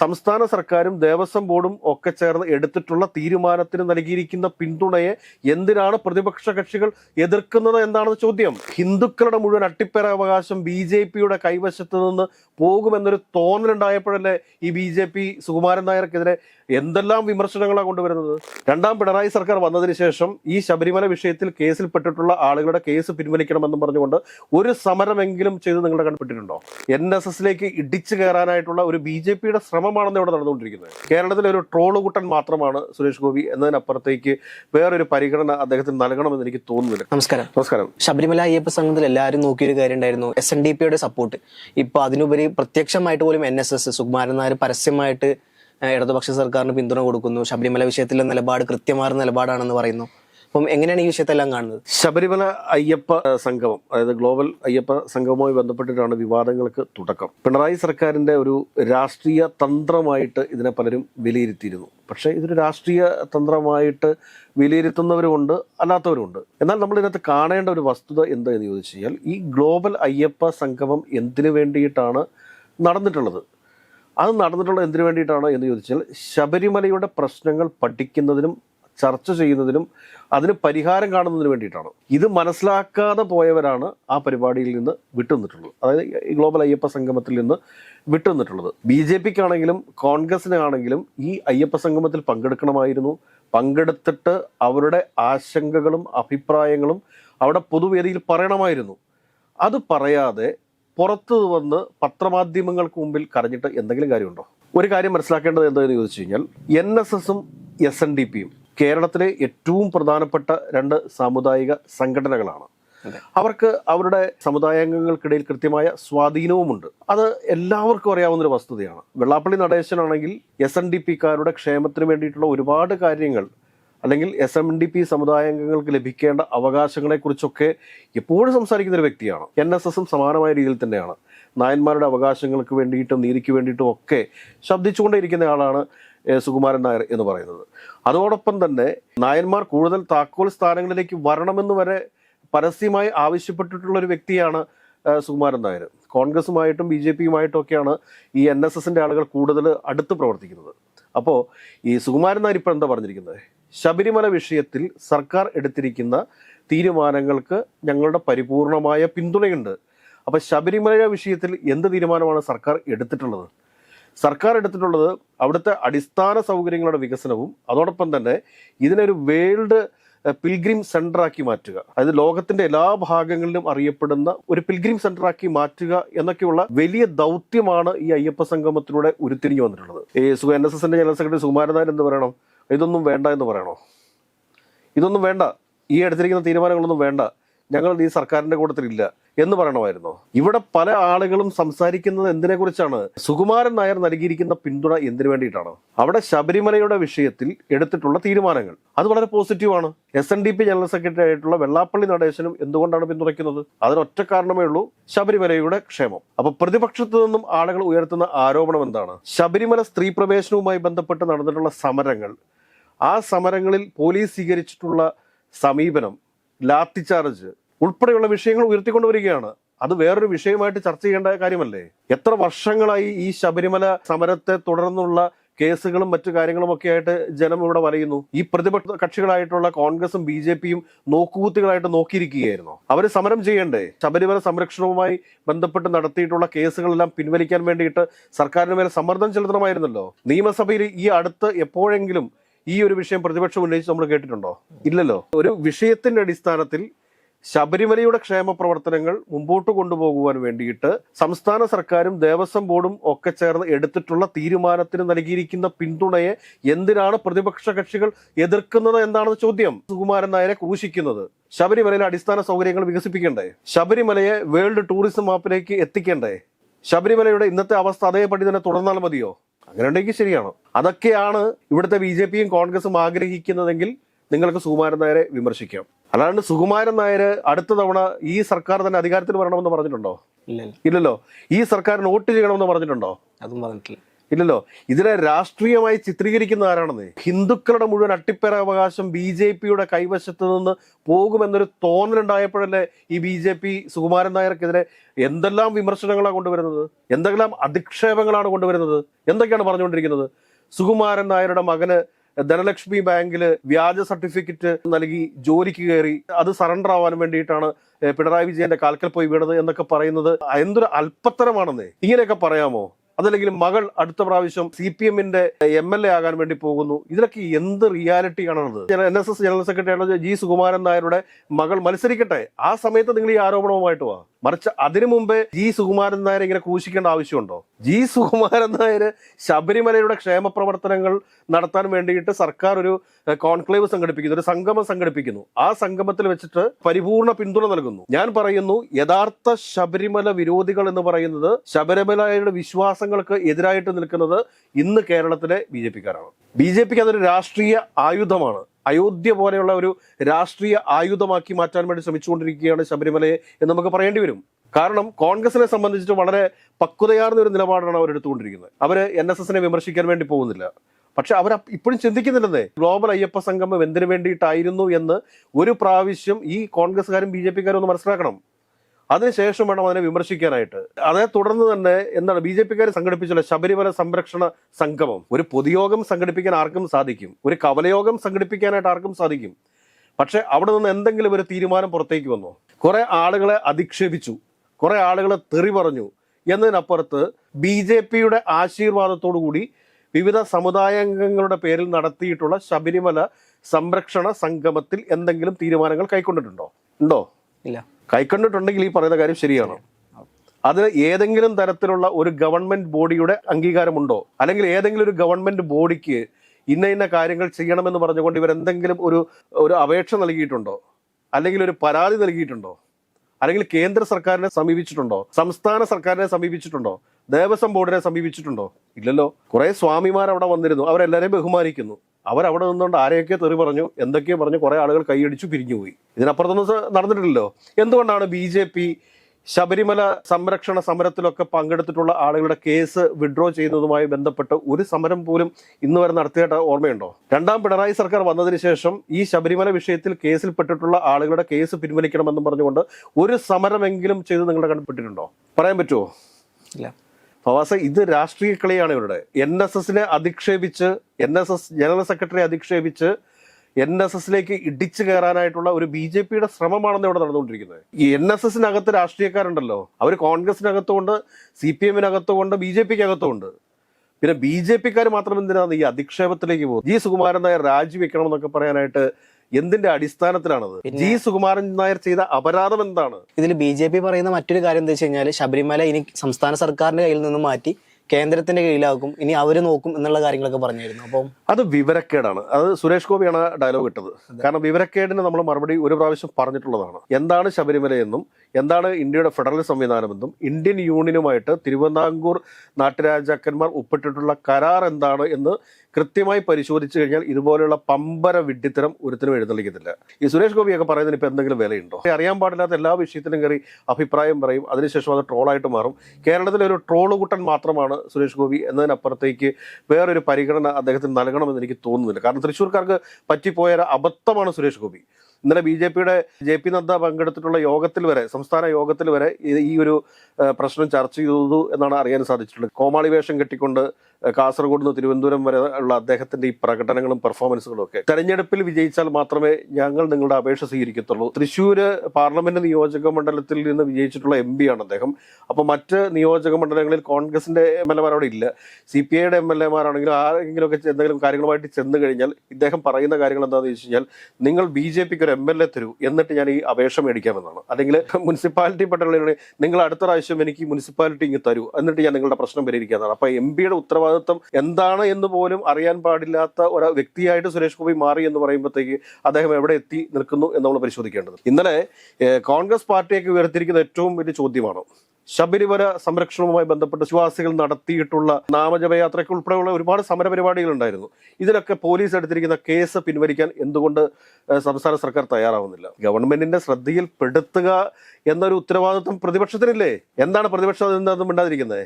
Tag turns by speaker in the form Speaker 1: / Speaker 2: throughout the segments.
Speaker 1: സംസ്ഥാന സർക്കാരും ദേവസ്വം ബോർഡും ഒക്കെ ചേർന്ന് എടുത്തിട്ടുള്ള തീരുമാനത്തിന് നൽകിയിരിക്കുന്ന പിന്തുണയെ എന്തിനാണ് പ്രതിപക്ഷ കക്ഷികൾ എതിർക്കുന്നത് എന്നാണ് ചോദ്യം. ഹിന്ദുക്കളുടെ മുഴുവൻ അട്ടിപ്പേരാവകാശം ബി ജെ പിയുടെ കൈവശത്ത് നിന്ന് പോകുമെന്നൊരു തോന്നലുണ്ടായപ്പോഴല്ലേ ഈ ബി ജെ പി സുകുമാരൻ നായർക്കെതിരെ എന്തെല്ലാം വിമർശനങ്ങളാണ് കൊണ്ടുവരുന്നത്? രണ്ടാം പിണറായി സർക്കാർ വന്നതിന് ശേഷം ഈ ശബരിമല വിഷയത്തിൽ കേസിൽപ്പെട്ടിട്ടുള്ള ആളുകളുടെ കേസ് പിൻവലിക്കണമെന്നും പറഞ്ഞുകൊണ്ട് ഒരു സമരമെങ്കിലും ചെയ്ത് നിങ്ങളുടെ കണ്ടുപിട്ടിട്ടുണ്ടോ എൻ എസ് എസിലേക്ക് ഇടിച്ചു കയറാനായിട്ടുള്ള ഒരു ബി ജെ പിയുടെ ശ്രമമാണെന്ന് ഇവിടെ നടന്നുകൊണ്ടിരിക്കുന്നത്. കേരളത്തിലെ ഒരു ട്രോൾ കൂട്ടൻ മാത്രമാണ് സുരേഷ് ഗോപി എന്നതിനപ്പുറത്തേക്ക് വേറൊരു പരിഗണന അദ്ദേഹത്തിന് നൽകണമെന്ന് എനിക്ക് തോന്നുന്നില്ല.
Speaker 2: നമസ്കാരം.
Speaker 1: നമസ്കാരം.
Speaker 2: ശബരിമല അയ്യപ്പ സംഘത്തിൽ എല്ലാവരും നോക്കിയൊരു കാര്യം ഉണ്ടായിരുന്നു എസ് എൻ ഡി പിയുടെ സപ്പോർട്ട് ഇപ്പൊ അതിനുപരി പ്രത്യക്ഷമായിട്ട് പോലും N S S Sukumaran Nair പരസ്യമായിട്ട് ഇടതുപക്ഷ സർക്കാരിന് പിന്തുണ കൊടുക്കുന്നു. ശബരിമല വിഷയത്തിലെ നിലപാട് കൃത്യമായ നിലപാടാണെന്ന് പറയുന്നു. അപ്പം എങ്ങനെയാണ് ഈ വിഷയത്തെല്ലാം കാണുന്നത്?
Speaker 1: ശബരിമല അയ്യപ്പ സംഗമം അതായത് ഗ്ലോബൽ അയ്യപ്പ സംഗമവുമായി ബന്ധപ്പെട്ടിട്ടാണ് വിവാദങ്ങൾക്ക് തുടക്കം. പിണറായി സർക്കാരിന്റെ ഒരു രാഷ്ട്രീയ തന്ത്രമായിട്ട് ഇതിനെ പലരും വിലയിരുത്തിയിരുന്നു. പക്ഷേ ഇതൊരു രാഷ്ട്രീയ തന്ത്രമായിട്ട് വിലയിരുത്തുന്നവരുമുണ്ട് അല്ലാത്തവരുമുണ്ട്. എന്നാൽ നമ്മൾ ഇതിനകത്ത് കാണേണ്ട ഒരു വസ്തുത എന്താണെന്ന് ചോദിച്ചു കഴിഞ്ഞാൽ ഈ ഗ്ലോബൽ അയ്യപ്പ സംഗമം എന്തിനു വേണ്ടിയിട്ടാണ് നടന്നിട്ടുള്ളത്? അത് നടന്നിട്ടുള്ളത് എന്തിനു വേണ്ടിയിട്ടാണ് എന്ന് ചോദിച്ചാൽ ശബരിമലയുടെ പ്രശ്നങ്ങൾ പഠിക്കുന്നതിനും ചർച്ച ചെയ്യുന്നതിനും അതിന് പരിഹാരം കാണുന്നതിന് വേണ്ടിയിട്ടാണ്. ഇത് മനസ്സിലാക്കാതെ പോയവരാണ് ആ പരിപാടിയിൽ നിന്ന് വിട്ടുനിന്നിട്ടുള്ളത്. അതായത് ഈ ഗ്ലോബൽ അയ്യപ്പ സംഗമത്തിൽ നിന്ന് വിട്ടുനിന്നിട്ടുള്ളത്. ബി ജെ പിക്കാണെങ്കിലും കോൺഗ്രസിനാണെങ്കിലും ഈ അയ്യപ്പ സംഗമത്തിൽ പങ്കെടുക്കണമായിരുന്നു. പങ്കെടുത്തിട്ട് അവരുടെ ആശങ്കകളും അഭിപ്രായങ്ങളും അവിടെ പൊതുവേദിയിൽ പറയണമായിരുന്നു. അത് പറയാതെ പുറത്തു വന്ന് പത്രമാധ്യമങ്ങൾക്ക് മുമ്പിൽ കരഞ്ഞിട്ട് എന്തെങ്കിലും കാര്യമുണ്ടോ? ഒരു കാര്യം മനസ്സിലാക്കേണ്ടത് എന്താണെന്ന് ചോദിച്ചു കഴിഞ്ഞാൽ എൻ എസ് എസും എസ് എൻ ഡി പിയും കേരളത്തിലെ ഏറ്റവും പ്രധാനപ്പെട്ട രണ്ട് സാമുദായിക സംഘടനകളാണ്. അവർക്ക് അവരുടെ സമുദായാംഗങ്ങൾക്കിടയിൽ കൃത്യമായ സ്വാധീനവുമുണ്ട്. അത് എല്ലാവർക്കും അറിയാവുന്ന ഒരു വസ്തുതയാണ്. വെള്ളാപ്പള്ളി നടേശനാണെങ്കിൽ എസ് എൻ ഡി പിക്കാരുടെ ക്ഷേമത്തിന് വേണ്ടിയിട്ടുള്ള ഒരുപാട് കാര്യങ്ങൾ അല്ലെങ്കിൽ എസ് എം ഡി പി സമുദായാംഗങ്ങൾക്ക് ലഭിക്കേണ്ട അവകാശങ്ങളെക്കുറിച്ചൊക്കെ എപ്പോഴും സംസാരിക്കുന്ന ഒരു വ്യക്തിയാണ് എൻ എസ് എസും സമാനമായ രീതിയിൽ തന്നെയാണ്. നായന്മാരുടെ അവകാശങ്ങൾക്ക് വേണ്ടിയിട്ടും നീതിക്ക് വേണ്ടിയിട്ടും ഒക്കെ ശബ്ദിച്ചുകൊണ്ടേയിരിക്കുന്ന ആളാണ് സുകുമാരൻ നായർ എന്ന് പറയുന്നത്. അതോടൊപ്പം തന്നെ നായന്മാർ കൂടുതൽ താക്കോൽ സ്ഥാനങ്ങളിലേക്ക് വരണമെന്ന് വരെ പരസ്യമായി ആവശ്യപ്പെട്ടിട്ടുള്ള ഒരു വ്യക്തിയാണ് സുകുമാരൻ നായർ. കോൺഗ്രസുമായിട്ടും ബി ജെ പിയുമായിട്ടൊക്കെയാണ് ഈ എൻ എസ് എസിന്റെ ആളുകൾ കൂടുതൽ അടുത്ത് പ്രവർത്തിക്കുന്നത്. അപ്പോൾ ഈ സുകുമാരൻ നായർ ഇപ്പോൾ എന്താ പറഞ്ഞിരിക്കുന്നത്? ശബരിമല വിഷയത്തിൽ സർക്കാർ എടുത്തിരിക്കുന്ന തീരുമാനങ്ങൾക്ക് ഞങ്ങളുടെ പരിപൂർണമായ പിന്തുണയുണ്ട്. അപ്പോൾ ശബരിമല വിഷയത്തിൽ എന്ത് തീരുമാനമാണ് സർക്കാർ എടുത്തിട്ടുള്ളത്? സർക്കാർ എടുത്തിട്ടുള്ളത് അവിടുത്തെ അടിസ്ഥാന സൗകര്യങ്ങളുടെ വികസനവും അതോടൊപ്പം തന്നെ ഇതിനൊരു വേൾഡ് പിൽഗ്രിം സെന്റർ ആക്കി മാറ്റുക. അതായത് ലോകത്തിന്റെ എല്ലാ ഭാഗങ്ങളിലും അറിയപ്പെടുന്ന ഒരു പിൽഗ്രിം സെന്റർ ആക്കി മാറ്റുക എന്നൊക്കെയുള്ള വലിയ ദൗത്യമാണ് ഈ അയ്യപ്പ സംഗമത്തിലൂടെ ഉരുത്തിരിഞ്ഞു വന്നിട്ടുള്ളത്. ഈ എൻ എസ് എസിന്റെ ജനറൽ സെക്രട്ടറി സുകുമാരൻ എന്ന് പറയണം? ഇതൊന്നും വേണ്ട എന്ന് പറയണോ? ഇതൊന്നും വേണ്ട. ഈ എടുത്തിരിക്കുന്ന തീരുമാനങ്ങളൊന്നും വേണ്ട. ഞങ്ങൾ ഈ സർക്കാരിന്റെ കൂട്ടത്തിലില്ല. എന്ന് പറയണമായിരുന്നോ. ഇവിടെ പല ആളുകളും സംസാരിക്കുന്നത് എന്തിനെ കുറിച്ചാണ് സുകുമാരൻ നായർ നൽകിയിരിക്കുന്ന പിന്തുണ എന്തിനു വേണ്ടിയിട്ടാണ്? അവിടെ ശബരിമലയുടെ വിഷയത്തിൽ എടുത്തിട്ടുള്ള തീരുമാനങ്ങൾ. അത് വളരെ പോസിറ്റീവാണ് S N D P general secretary ആയിട്ടുള്ള വെള്ളാപ്പള്ളി നടേശനും എന്തുകൊണ്ടാണ് പിന്തുണയ്ക്കുന്നത്? അതിനൊറ്റ കാരണമേ ഉള്ളൂ ശബരിമലയുടെ ക്ഷേമം. അപ്പൊ പ്രതിപക്ഷത്തു നിന്നും ആളുകൾ ഉയർത്തുന്ന ആരോപണം എന്താണ്? ശബരിമല സ്ത്രീ പ്രവേശനവുമായി ബന്ധപ്പെട്ട് നടന്നിട്ടുള്ള സമരങ്ങൾ. ആ സമരങ്ങളിൽ പോലീസ് സ്വീകരിച്ചിട്ടുള്ള സമീപനം ലാത്തിചാർജ് ഉൾപ്പെടെയുള്ള വിഷയങ്ങൾ ഉയർത്തിക്കൊണ്ടുവരികയാണ്. അത് വേറൊരു വിഷയമായിട്ട് ചർച്ച ചെയ്യേണ്ട കാര്യമല്ലേ? എത്ര വർഷങ്ങളായി ഈ ശബരിമല സമരത്തെ തുടർന്നുള്ള കേസുകളും മറ്റു കാര്യങ്ങളും ഒക്കെ ആയിട്ട് ജനം ഇവിടെ വലയുന്നു. ഈ പ്രതിപക്ഷ കക്ഷികളായിട്ടുള്ള കോൺഗ്രസും ബി ജെ പിയും നോക്കുകൂത്തികളായിട്ട് നോക്കിയിരിക്കുകയായിരുന്നു. അവർ സമരം ചെയ്യണ്ടേ? ശബരിമല സംരക്ഷണവുമായി ബന്ധപ്പെട്ട് നടത്തിയിട്ടുള്ള കേസുകളെല്ലാം പിൻവലിക്കാൻ വേണ്ടിയിട്ട് സർക്കാരിന് മേലെ സമ്മർദ്ദം ചെലുത്തണമായിരുന്നല്ലോ. നിയമസഭയിൽ ഈ അടുത്ത് എപ്പോഴെങ്കിലും ഈ ഒരു വിഷയം പ്രതിപക്ഷം ഉന്നയിച്ച് നമ്മൾ കേട്ടിട്ടുണ്ടോ? ഇല്ലല്ലോ. ഒരു വിഷയത്തിന്റെ അടിസ്ഥാനത്തിൽ ശബരിമലയുടെ ക്ഷേമ പ്രവർത്തനങ്ങൾ മുമ്പോട്ട് കൊണ്ടുപോകുവാൻ വേണ്ടിയിട്ട് സംസ്ഥാന സർക്കാരും ദേവസ്വം ബോർഡും ഒക്കെ ചേർന്ന് എടുത്തിട്ടുള്ള തീരുമാനത്തിന് നൽകിയിരിക്കുന്ന പിന്തുണയെ എന്തിനാണ് പ്രതിപക്ഷ കക്ഷികൾ എതിർക്കുന്നത് എന്നാണ് ചോദ്യം. സുകുമാരൻ നായരെ ക്രൂശിക്കുന്നത്. ശബരിമലയിലെ അടിസ്ഥാന സൗകര്യങ്ങൾ വികസിപ്പിക്കണ്ടേ? ശബരിമലയെ വേൾഡ് ടൂറിസം മാപ്പിലേക്ക് എത്തിക്കണ്ടേ? ശബരിമലയുടെ ഇന്നത്തെ അവസ്ഥ അതേപടി തന്നെ തുടർന്നാൽ മതിയോ? അങ്ങനെ ഉണ്ടെങ്കിൽ ശരിയാണ്. അതൊക്കെയാണ് ഇവിടുത്തെ ബി ജെ പിയും കോൺഗ്രസും ആഗ്രഹിക്കുന്നതെങ്കിൽ നിങ്ങൾക്ക് സുകുമാരൻ നായരെ വിമർശിക്കാം. അല്ലാണ്ട് സുകുമാരൻ നായർ അടുത്ത തവണ ഈ സർക്കാർ തന്നെ അധികാരത്തിൽ വരണമെന്ന് പറഞ്ഞിട്ടുണ്ടോ?
Speaker 2: ഇല്ല ഇല്ല.
Speaker 1: ഇല്ലല്ലോ. ഈ സർക്കാരിന് വോട്ട് ചെയ്യണമെന്ന് പറഞ്ഞിട്ടുണ്ടോ?
Speaker 2: അതും പറഞ്ഞിട്ടില്ല.
Speaker 1: ഇല്ലല്ലോ. ഇതിനെ രാഷ്ട്രീയമായി ചിത്രീകരിക്കുന്ന ആരാണെന്ന്? ഹിന്ദുക്കളുടെ മുഴുവൻ അട്ടിപ്പേര അവകാശം ബി ജെ പിയുടെ കൈവശത്ത് നിന്ന് പോകുമെന്നൊരു തോന്നലുണ്ടായപ്പോഴല്ലേ ഈ ബി ജെ പി സുകുമാരൻ നായർക്കെതിരെ എന്തെല്ലാം വിമർശനങ്ങളാണ് കൊണ്ടുവരുന്നത്? എന്തെല്ലാം അധിക്ഷേപങ്ങളാണ് കൊണ്ടുവരുന്നത്? എന്തൊക്കെയാണ് പറഞ്ഞുകൊണ്ടിരിക്കുന്നത്? സുകുമാരൻ നായരുടെ മകന് ധനലക്ഷ്മി ബാങ്കിൽ വ്യാജ സർട്ടിഫിക്കറ്റ് നൽകി ജോലിക്ക് കയറി അത് സറണ്ടർ ആവാൻ വേണ്ടിയിട്ടാണ് പിണറായി വിജയന്റെ കാൽക്കൽ പോയി വീണത് എന്നൊക്കെ പറയുന്നത് എന്തൊരു അല്പത്തരമാണെന്നേ ഇങ്ങനെയൊക്കെ പറയാമോ? അതല്ലെങ്കിൽ മകൾ അടുത്ത പ്രാവശ്യം സി പി എമ്മിന്റെ എം എൽ എ ആകാൻ വേണ്ടി പോകുന്നു. ഇതിലൊക്കെ എന്ത് റിയാലിറ്റി ആണുള്ളത് N S S general secretary G Sukumaran നായരുടെ മകൾ മത്സരിക്കട്ടെ. ആ സമയത്ത് നിങ്ങൾ ഈ ആരോപണവുമായിട്ട് വാ. മറിച്ച് അതിനു മുമ്പേ ജി സുകുമാരൻ നായർ ഇങ്ങനെ കൂശിക്കേണ്ട ആവശ്യമുണ്ടോ? ജി സുകുമാരൻ നായർ ശബരിമലയുടെ ക്ഷേമ പ്രവർത്തനങ്ങൾ നടത്താൻ വേണ്ടിയിട്ട് സർക്കാർ ഒരു കോൺക്ലേവ് സംഘടിപ്പിക്കുന്നു ഒരു സംഗമം സംഘടിപ്പിക്കുന്നു. ആ സംഗമത്തിൽ വെച്ചിട്ട് പരിപൂർണ പിന്തുണ നൽകുന്നു. ഞാൻ പറയുന്നു യഥാർത്ഥ ശബരിമല വിരോധികൾ എന്ന് പറയുന്നത് ശബരിമലയുടെ വിശ്വാസങ്ങൾക്ക് എതിരായിട്ട് നിൽക്കുന്നത് ഇന്ന് കേരളത്തിലെ ബി ജെ പിക്കാരാണ്. ബി ജെ പിക്ക് അതൊരു രാഷ്ട്രീയ ആയുധമാണ്. അയോധ്യ പോലെയുള്ള ഒരു രാഷ്ട്രീയ ആയുധമാക്കി മാറ്റാൻ വേണ്ടി ശ്രമിച്ചുകൊണ്ടിരിക്കുകയാണ് ശബരിമലയെ എന്ന് നമുക്ക് പറയേണ്ടി വരും. കാരണം കോൺഗ്രസിനെ സംബന്ധിച്ചിട്ട് വളരെ പക്വതയാർന്ന ഒരു നിലപാടാണ് അവർ എടുത്തുകൊണ്ടിരിക്കുന്നത്. അവർ എൻ എസ് എസിനെ വിമർശിക്കാൻ വേണ്ടി പോകുന്നില്ല. പക്ഷെ അവർ ഇപ്പോഴും ചിന്തിക്കുന്നില്ലെന്നേ. ഗ്ലോബൽ അയ്യപ്പ സംഗമം എന്തിനു വേണ്ടിയിട്ടായിരുന്നു എന്ന് ഒരു പ്രാവശ്യം ഈ കോൺഗ്രസ്സുകാരും ബി ജെ പിക്കാരും ഒന്ന് മനസ്സിലാക്കണം. അതിനുശേഷം വേണം അതിനെ വിമർശിക്കാനായിട്ട്. അതേ തുടർന്ന് തന്നെ എന്താണ് ബി ജെ പിക്കാർ സംഘടിപ്പിച്ചുള്ള ശബരിമല സംരക്ഷണ സംഗമം. ഒരു പൊതുയോഗം സംഘടിപ്പിക്കാൻ ആർക്കും സാധിക്കും. ഒരു കവലയോഗം സംഘടിപ്പിക്കാനായിട്ട് ആർക്കും സാധിക്കും. പക്ഷെ അവിടെ നിന്ന് എന്തെങ്കിലും ഒരു തീരുമാനം പുറത്തേക്ക് വന്നോ. കുറെ ആളുകളെ അധിക്ഷേപിച്ചു. കുറെ ആളുകളെ തെറി പറഞ്ഞു. എന്നതിനപ്പുറത്ത് ബി ജെ പിയുടെ ആശീർവാദത്തോടു കൂടി വിവിധ സമുദായാംഗങ്ങളുടെ പേരിൽ നടത്തിയിട്ടുള്ള ശബരിമല സംരക്ഷണ സംഗമത്തിൽ എന്തെങ്കിലും തീരുമാനങ്ങൾ കൈക്കൊണ്ടിട്ടുണ്ടോ? ഉണ്ടോ?
Speaker 2: ഇല്ല.
Speaker 1: കൈക്കൊണ്ടിട്ടുണ്ടെങ്കിൽ ഈ പറയുന്ന കാര്യം ശരിയാണ്. അത് ഏതെങ്കിലും തരത്തിലുള്ള ഒരു ഗവൺമെന്റ് ബോഡിയുടെ അംഗീകാരമുണ്ടോ? അല്ലെങ്കിൽ ഏതെങ്കിലും ഒരു ഗവൺമെന്റ് ബോഡിക്ക് ഇന്ന ഇന്ന കാര്യങ്ങൾ ചെയ്യണമെന്ന് പറഞ്ഞുകൊണ്ട് ഇവർ എന്തെങ്കിലും ഒരു ഒരു അപേക്ഷ നൽകിയിട്ടുണ്ടോ? അല്ലെങ്കിൽ ഒരു പരാതി നൽകിയിട്ടുണ്ടോ? അല്ലെങ്കിൽ കേന്ദ്ര സർക്കാരിനെ സമീപിച്ചിട്ടുണ്ടോ? സംസ്ഥാന സർക്കാരിനെ സമീപിച്ചിട്ടുണ്ടോ? ദേവസ്വം ബോർഡിനെ സമീപിച്ചിട്ടുണ്ടോ? ഇല്ലല്ലോ. കുറെ സ്വാമിമാർ അവിടെ വന്നിരുന്നു. അവരെല്ലാരെയും ബഹുമാനിക്കുന്നു. അവരവിടെ നിന്നുകൊണ്ട് ആരെയൊക്കെ തെറി പറഞ്ഞു എന്തൊക്കെയോ പറഞ്ഞു കുറെ ആളുകൾ കൈയടിച്ചു പിരിഞ്ഞുപോയി ഇതിനപ്പുറത്തൊന്നും നടന്നിട്ടില്ലല്ലോ. എന്തുകൊണ്ടാണ് ബി ജെ പി ശബരിമല സംരക്ഷണ സമരത്തിലൊക്കെ പങ്കെടുത്തിട്ടുള്ള ആളുകളുടെ കേസ് വിഡ്രോ ചെയ്യുന്നതുമായി ബന്ധപ്പെട്ട് ഒരു സമരം പോലും ഇന്ന് വരെ നടത്തിയിട്ട് ഓർമ്മയുണ്ടോ? രണ്ടാം പിണറായി സർക്കാർ വന്നതിന് ശേഷം ഈ ശബരിമല വിഷയത്തിൽ കേസിൽപ്പെട്ടിട്ടുള്ള ആളുകളുടെ കേസ് പിൻവലിക്കണമെന്നും പറഞ്ഞുകൊണ്ട് ഒരു സമരമെങ്കിലും ചെയ്ത് നിങ്ങളുടെ കണ്ടുപെട്ടിട്ടുണ്ടോ പറയാൻ പറ്റുമോ
Speaker 2: ഇല്ല.
Speaker 1: ഫവാസ ഇത് രാഷ്ട്രീയ കളിയാണ് ഇവരുടെ. എൻ എസ് എസിനെ അധിക്ഷേപിച്ച് N S S general secretary അധിക്ഷേപിച്ച് N S എസിലേക്ക് ഇടിച്ചു കയറാനായിട്ടുള്ള ഒരു ബി ജെ പിയുടെ ശ്രമമാണെന്ന് ഇവിടെ നടന്നുകൊണ്ടിരിക്കുന്നത്. ഈ എൻ എസ് എസിനകത്ത് രാഷ്ട്രീയക്കാരുണ്ടല്ലോ. അവർ കോൺഗ്രസിനകത്തുകൊണ്ട് സി പി എമ്മിനകത്തുകൊണ്ട് ബി ജെ പിക്ക് അകത്തുമുണ്ട് പിന്നെ ബി ജെ പിക്കാർ മാത്രം എന്തിനാണ് ഈ അധിക്ഷേപത്തിലേക്ക് പോകുന്നത്? ജി സുകുമാരൻ നായർ രാജിവെക്കണം എന്നൊക്കെ പറയാനായിട്ട് എന്തിന്റെ അടിസ്ഥാനത്തിലാണത്? ജി സുകുമാരൻ നായർ ചെയ്ത അപരാധം എന്താണ്?
Speaker 2: ഇതിൽ ബി ജെ പി പറയുന്ന മറ്റൊരു കാര്യം എന്താ വെച്ച് കഴിഞ്ഞാൽ ശബരിമല ഇനി സംസ്ഥാന സർക്കാരിന്റെ കയ്യിൽ നിന്ന് മാറ്റി കേന്ദ്രത്തിന്റെ കീഴിലാക്കും ഇനി അവർ നോക്കും എന്നുള്ള കാര്യങ്ങളൊക്കെ പറഞ്ഞായിരുന്നു അപ്പം
Speaker 1: അത് വിവരക്കേടാണ്. അത് സുരേഷ് ഗോപിയാണ് ഡയലോഗ് ഇട്ടത്. കാരണം വിവരക്കേടിന് നമ്മൾ മറുപടി ഒരു പ്രാവശ്യം പറഞ്ഞിട്ടുള്ളതാണ്. എന്താണ് ശബരിമല എന്നും എന്താണ് ഇന്ത്യയുടെ ഫെഡറൽ സംവിധാനമെന്നും ഇന്ത്യൻ യൂണിയനുമായിട്ട് തിരുവിതാംകൂർ നാട്ടുരാജാക്കന്മാർ ഒപ്പിട്ടിട്ടുള്ള കരാർ എന്താണ് എന്ന് കൃത്യമായി പരിശോധിച്ചു കഴിഞ്ഞാൽ ഇതുപോലെയുള്ള പമ്പര വിഡ്ഢിത്തരം ഒരുത്തിനും എഴുന്നള്ളിക്കത്തില്ല ഈ സുരേഷ് ഗോപിയൊക്കെ പറയുന്നതിന് ഇപ്പോൾ എന്തെങ്കിലും വിലയുണ്ടോ? അറിയാൻ പാടില്ലാത്ത എല്ലാ വിഷയത്തിലും കയറി അഭിപ്രായം പറയും. അതിനുശേഷം അത് ട്രോളായിട്ട് മാറും. കേരളത്തിലെ ഒരു ട്രോൾ കുട്ടൻ മാത്രമാണ് സുരേഷ് ഗോപി എന്നതിനപ്പുറത്തേക്ക് വേറൊരു പരിഗണന അദ്ദേഹത്തിന് നൽകണമെന്ന് എനിക്ക് തോന്നുന്നില്ല. കാരണം തൃശ്ശൂർക്കാർക്ക് പറ്റിപ്പോയ ഒരു അബദ്ധമാണ് സുരേഷ് ഗോപി. ഇന്നലെ ബി ജെ പിയുടെ ജെ പി നദ്ദ പങ്കെടുത്തിട്ടുള്ള യോഗത്തിൽ വരെ സംസ്ഥാന യോഗത്തിൽ വരെ ഈ- ഒരു പ്രശ്നം ചർച്ച ചെയ്തു എന്നാണ് അറിയാൻ സാധിച്ചിട്ടുള്ളത്. കോമാളി വേഷം കെട്ടിക്കൊണ്ട് കാസർഗോഡ് നിന്ന് തിരുവനന്തപുരം വരെ ഉള്ള അദ്ദേഹത്തിന്റെ ഈ പ്രകടനങ്ങളും പെർഫോമൻസുകളും ഒക്കെ. തെരഞ്ഞെടുപ്പിൽ വിജയിച്ചാൽ മാത്രമേ ഞങ്ങൾ നിങ്ങളുടെ അപേക്ഷ സ്വീകരിക്കത്തുള്ളൂ. തൃശ്ശൂര് പാർലമെന്റ് നിയോജക മണ്ഡലത്തിൽ നിന്ന് വിജയിച്ചിട്ടുള്ള എം ആണ് അദ്ദേഹം. അപ്പൊ മറ്റ് നിയോജക മണ്ഡലങ്ങളിൽ കോൺഗ്രസിന്റെ എം എൽ എ അവിടെ ഇല്ല. സി പി ഐയുടെ എം എൽ എമാരാണെങ്കിലും ആരെങ്കിലുമൊക്കെ എന്തെങ്കിലും കാര്യങ്ങളുമായിട്ട് ചെന്ന് കഴിഞ്ഞാൽ ഇദ്ദേഹം പറയുന്ന കാര്യങ്ങൾ എന്താണെന്ന് വെച്ച് കഴിഞ്ഞാൽ നിങ്ങൾ ബി ജെ പിക്ക് ഒരു എം എൽ എ തരൂ. എന്നിട്ട് ഞാൻ ഈ അപേക്ഷ മേടിക്കാമെന്നാണ്. അല്ലെങ്കിൽ മുനിസിപ്പാലിറ്റി പട്ടികളെ നിങ്ങൾ അടുത്ത പ്രാവശ്യം എനിക്ക് മുനിസിപ്പാലിറ്റി ഇങ്ങ് തരൂ. എന്നിട്ട് ഞാൻ നിങ്ങളുടെ പ്രശ്നം പരിഹരിക്കാമെന്നാണ്. അപ്പൊ എം പിയുടെ ഉത്തരവാദിത്വം എന്താണ് എന്ന് പോലും അറിയാൻ പാടില്ലാത്ത ഒരു വ്യക്തിയായിട്ട് സുരേഷ് ഗോപി മാറി എന്ന് പറയുമ്പോഴത്തേക്ക് അദ്ദേഹം എവിടെ എത്തി നിൽക്കുന്നു എന്ന് നമ്മൾ പരിശോധിക്കേണ്ടത്. ഇന്നലെ കോൺഗ്രസ് പാർട്ടിയൊക്കെ ഉയർത്തിയിരിക്കുന്ന ഏറ്റവും വലിയ ചോദ്യമാണ്. ശബരിമല സംരക്ഷണവുമായി ബന്ധപ്പെട്ട് വിശ്വാസികൾ നടത്തിയിട്ടുള്ള നാമജപയാത്രയ്ക്ക് ഉൾപ്പെടെയുള്ള ഒരുപാട് സമരപരിപാടികൾ ഉണ്ടായിരുന്നു. ഇതിലൊക്കെ പോലീസ് എടുത്തിരിക്കുന്ന കേസ് പിൻവലിക്കാൻ എന്തുകൊണ്ട് സംസ്ഥാന സർക്കാർ തയ്യാറാവുന്നില്ല? ഗവൺമെന്റിന്റെ ശ്രദ്ധയിൽപ്പെടുത്തുക എന്നൊരു ഉത്തരവാദിത്വം പ്രതിപക്ഷത്തിനില്ലേ? എന്താണ് പ്രതിപക്ഷം എന്താണെന്ന് മിണ്ടാതിരിക്കുന്നത്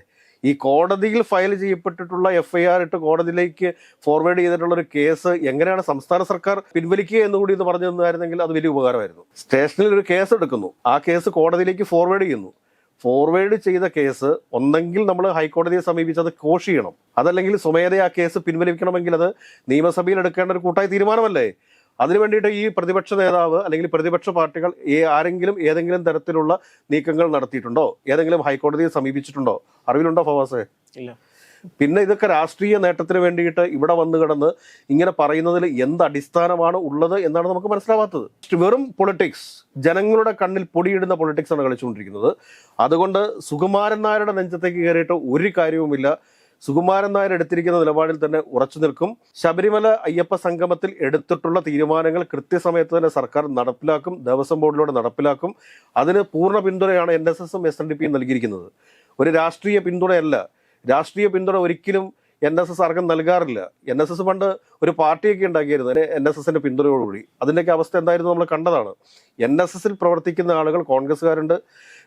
Speaker 1: ഈ കോടതിയിൽ ഫയൽ ചെയ്യപ്പെട്ടിട്ടുള്ള എഫ് ഐ ആർ ഇട്ട് കോടതിയിലേക്ക് ഫോർവേഡ് ചെയ്തിട്ടുള്ള ഒരു കേസ് എങ്ങനെയാണ് സംസ്ഥാന സർക്കാർ പിൻവലിക്കുക എന്ന് കൂടി എന്ന് പറഞ്ഞു തന്നായിരുന്നെങ്കിൽ അത് വലിയ ഉപകാരമായിരുന്നു. സ്റ്റേഷനിൽ ഒരു കേസ് എടുക്കുന്നു. ആ കേസ് കോടതിയിലേക്ക് ഫോർവേഡ് ചെയ്യുന്നു. ഫോർവേഡ് ചെയ്ത കേസ് ഒന്നെങ്കിൽ നമ്മൾ ഹൈക്കോടതിയെ സമീപിച്ച് അത് കോഷ് ചെയ്യണം. അതല്ലെങ്കിൽ സ്വമേധയാ കേസ് പിൻവലിക്കണമെങ്കിൽ അത് നിയമസഭയിൽ എടുക്കേണ്ട ഒരു കൂട്ടായ തീരുമാനമല്ലേ? അതിനു വേണ്ടിയിട്ട് ഈ പ്രതിപക്ഷ നേതാവ് അല്ലെങ്കിൽ പ്രതിപക്ഷ പാർട്ടികൾ ആരെങ്കിലും ഏതെങ്കിലും തരത്തിലുള്ള നീക്കങ്ങൾ നടത്തിയിട്ടുണ്ടോ? ഏതെങ്കിലും ഹൈക്കോടതിയെ സമീപിച്ചിട്ടുണ്ടോ? അറിവിലുണ്ടോ ഫവാസേ?
Speaker 2: ഇല്ല.
Speaker 1: പിന്നെ ഇതൊക്കെ രാഷ്ട്രീയ നേട്ടത്തിന് വേണ്ടിയിട്ട് ഇവിടെ വന്നു കിടന്ന് ഇങ്ങനെ പറയുന്നതിൽ എന്ത് അടിസ്ഥാനമാണ് ഉള്ളത് എന്നാണ് നമുക്ക് മനസ്സിലാവാത്തത്. വെറും പൊളിറ്റിക്സ് ജനങ്ങളുടെ കണ്ണിൽ പൊടിയിടുന്ന പൊളിറ്റിക്സ് ആണ് കളിച്ചുകൊണ്ടിരിക്കുന്നത്. അതുകൊണ്ട് സുകുമാരൻ നായരുടെ നെഞ്ചത്തേക്ക് കയറിയിട്ട് ഒരു കാര്യവുമില്ല. സുകുമാരൻ നായർ എടുത്തിരിക്കുന്ന നിലപാടിൽ തന്നെ ഉറച്ചു നിൽക്കും. ശബരിമല അയ്യപ്പ സംഗമത്തിൽ എടുത്തിട്ടുള്ള തീരുമാനങ്ങൾ കൃത്യസമയത്ത് തന്നെ സർക്കാർ നടപ്പിലാക്കും ദേവസ്വം ബോർഡിലൂടെ നടപ്പിലാക്കും. അതിന് പൂർണ പിന്തുണയാണ് എൻ എസ് എസും എസ് എൻ ഡി പിയും നൽകിയിരിക്കുന്നത്. ഒരു രാഷ്ട്രീയ പിന്തുണയല്ല. രാഷ്ട്രീയ പിന്തുണ ഒരിക്കലും എൻ എസ് എസ് ആർക്കും നൽകാറില്ല. എൻ എസ് എസ് പണ്ട് ഒരു പാർട്ടിയൊക്കെ ഉണ്ടാക്കിയിരുന്നു എൻ എസ് എസിന്റെ പിന്തുണയോടുകൂടി. അതിന്റെയൊക്കെ അവസ്ഥ എന്തായിരുന്നു നമ്മൾ കണ്ടതാണ്. എൻ എസ് എസിൽ പ്രവർത്തിക്കുന്ന ആളുകൾ കോൺഗ്രസ്സുകാരുണ്ട്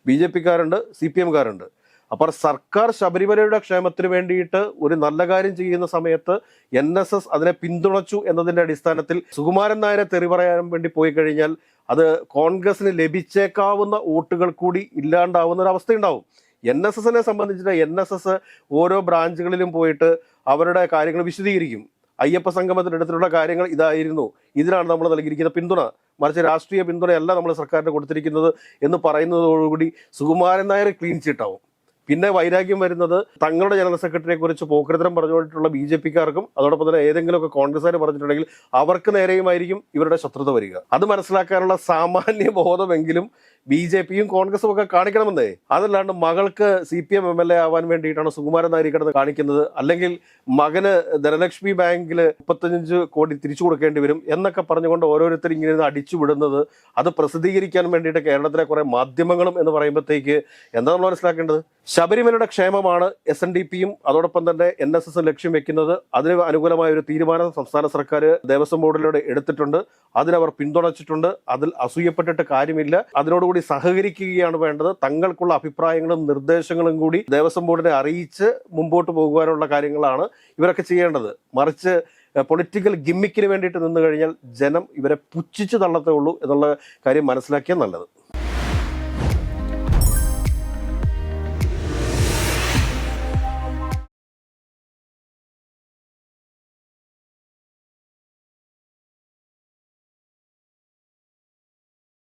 Speaker 1: ബി ജെ പിക്കാരുണ്ട് സി പി എംകാരുണ്ട് അപ്പോൾ സർക്കാർ ശബരിമലയുടെ ക്ഷേമത്തിന് വേണ്ടിയിട്ട് ഒരു നല്ല കാര്യം ചെയ്യുന്ന സമയത്ത് എൻ എസ് എസ് അതിനെ പിന്തുണച്ചു എന്നതിന്റെ അടിസ്ഥാനത്തിൽ സുകുമാരൻ നായരെ തെറി പറയാൻ വേണ്ടി പോയി കഴിഞ്ഞാൽ അത് കോൺഗ്രസിന് ലഭിച്ചേക്കാവുന്ന വോട്ടുകൾ കൂടി ഇല്ലാണ്ടാവുന്ന ഒരു അവസ്ഥയുണ്ടാവും. എൻ എസ് എസിനെ സംബന്ധിച്ചിട്ട് എൻ എസ് എസ് ഓരോ ബ്രാഞ്ചുകളിലും പോയിട്ട് അവരുടെ കാര്യങ്ങൾ വിശദീകരിക്കും. അയ്യപ്പ സംഗമത്തിനെടുത്തിട്ടുള്ള കാര്യങ്ങൾ ഇതായിരുന്നു. ഇതിനാണ് നമ്മൾ നൽകിയിരിക്കുന്ന പിന്തുണ. മറിച്ച് രാഷ്ട്രീയ പിന്തുണയല്ല നമ്മൾ സർക്കാരിന് കൊടുത്തിരിക്കുന്നത് എന്ന് പറയുന്നതോടുകൂടി സുകുമാരൻ നായർ ക്ലീൻ ചിട്ടാവും പിന്നെ വൈരാഗ്യം വരുന്നത് തങ്ങളുടെ ജനറൽ സെക്രട്ടറിയെ കുറിച്ച് പോക്രിതരം പറഞ്ഞുകൊണ്ടിട്ടുള്ള ബി ജെ പിക്കാർക്കും അതോടൊപ്പം തന്നെ ഏതെങ്കിലുമൊക്കെ കോൺഗ്രസ്സുകാർ പറഞ്ഞിട്ടുണ്ടെങ്കിൽ അവർക്ക് നേരെയുമായിരിക്കും ഇവരുടെ ശത്രുത വരിക. അത് മനസ്സിലാക്കാനുള്ള സാമാന്യ ബോധമെങ്കിലും ബി ജെ പിയും കോൺഗ്രസും ഒക്കെ കാണിക്കണമെന്നേ. അതല്ലാണ്ട് മകൾക്ക് C P M M L A ആവാൻ വേണ്ടിയിട്ടാണ് സുകുമാരൻ നായർ കിടന്ന് കാണിക്കുന്നത്. അല്ലെങ്കിൽ മകന് ധനലക്ഷ്മി ബാങ്കിൽ മുപ്പത്തഞ്ച് കോടി തിരിച്ചു കൊടുക്കേണ്ടി വരും എന്നൊക്കെ പറഞ്ഞുകൊണ്ട് ഓരോരുത്തർ ഇങ്ങനെ അടിച്ചു വിടുന്നത് അത് പ്രസിദ്ധീകരിക്കാൻ വേണ്ടിയിട്ട് കേരളത്തിലെ കുറെ മാധ്യമങ്ങളും എന്ന് പറയുമ്പോഴത്തേക്ക് എന്താ നമ്മൾ മനസ്സിലാക്കേണ്ടത്? ശബരിമലയുടെ ക്ഷേമമാണ് എസ് എൻ ഡി പിയും അതോടൊപ്പം തന്നെ എൻ എസ് എസ് ലക്ഷ്യം വെക്കുന്നത്. അതിന് അനുകൂലമായ ഒരു തീരുമാനം സംസ്ഥാന സർക്കാർ ദേവസ്വം ബോർഡിലൂടെ എടുത്തിട്ടുണ്ട്. അതിനവർ പിന്തുണച്ചിട്ടുണ്ട്. അതിൽ അസൂയപ്പെട്ടിട്ട് കാര്യമില്ല. അതിനോടുകൂടി സഹകരിക്കുകയാണ് വേണ്ടത്. തങ്ങൾക്കുള്ള അഭിപ്രായങ്ങളും നിർദ്ദേശങ്ങളും കൂടി ദേവസ്വം ബോർഡിനെ അറിയിച്ച് മുമ്പോട്ട് പോകുവാനുള്ള കാര്യങ്ങളാണ് ഇവരൊക്കെ ചെയ്യേണ്ടത്. മറിച്ച് പൊളിറ്റിക്കൽ ഗിമ്മിക്കിന് വേണ്ടിയിട്ട് നിന്നു കഴിഞ്ഞാൽ ജനം ഇവരെ പുച്ഛിച്ച് തള്ളത്തേ ഉള്ളൂ എന്നുള്ള കാര്യം മനസ്സിലാക്കിയാൽ നല്ലത്.